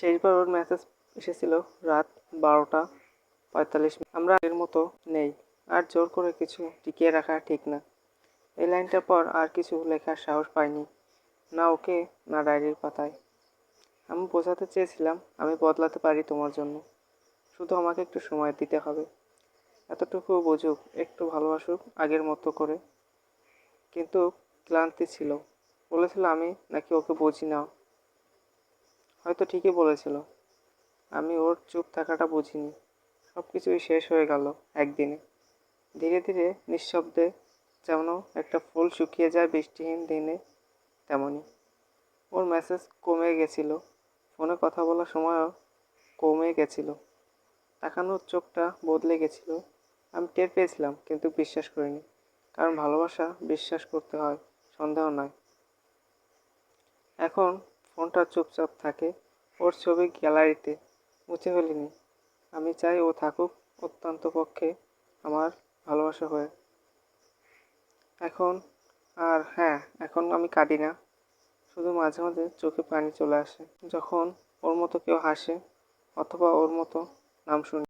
শেষবার ওর মেসেজ এসেছিল রাত বারোটা পঁয়তাল্লিশ মিনিট। আমরা এর মতো নেই, আর জোর করে কিছু টিকিয়ে রাখা ঠিক না। এই লাইনটার পর আর কিছু লেখার সাহস পাইনি। না ওকে, না ডায়েরির পাতায়। আমি বোঝাতে চেয়েছিলাম, আমি বদলাতে পারি তোমার জন্য। শুধু আমাকে একটু সময় দিতে হবে। এতটুকু বুঝুক, একটু ভালোবাসুক আগের মতো করে। কিন্তু ক্লান্তি ছিল। বলেছিল আমি নাকি ওকে বুঝি না। হয়তো ঠিকই বলেছিল। আমি ওর চুপ থাকাটা বুঝিনি। সব কিছুই শেষ হয়ে গেল একদিনে। ধীরে ধীরে নিঃশব্দে যেমন একটা ফুল শুকিয়ে যায় বৃষ্টিহীন দিনে তেমনই ওর মেসেজ কমে গেছিল। ফোনে কথা বলার সময়ও কমে গেছিল। তাকানোর চোখটা বদলে গেছিল। আমি টের পেয়েছিলাম, কিন্তু বিশ্বাস করিনি। কারণ ভালোবাসা বিশ্বাস করতে হয়, সন্দেহ নয়। এখন ফোনটা চুপচাপ থাকে। ওর ছবি গ্যালারিতে। মুছে ফেলিনি। আমি চাই ও থাকুক অত্যন্ত পক্ষে আমার ভালোবাসা হয়ে। এখন আর হ্যাঁ এখন আমি কাঁদি না। শুধু মাঝে মাঝে চোখে পানি চলে আসে। যখন ওর মতো কেউ হাসে, অথবা ওর মতো নাম শুনি।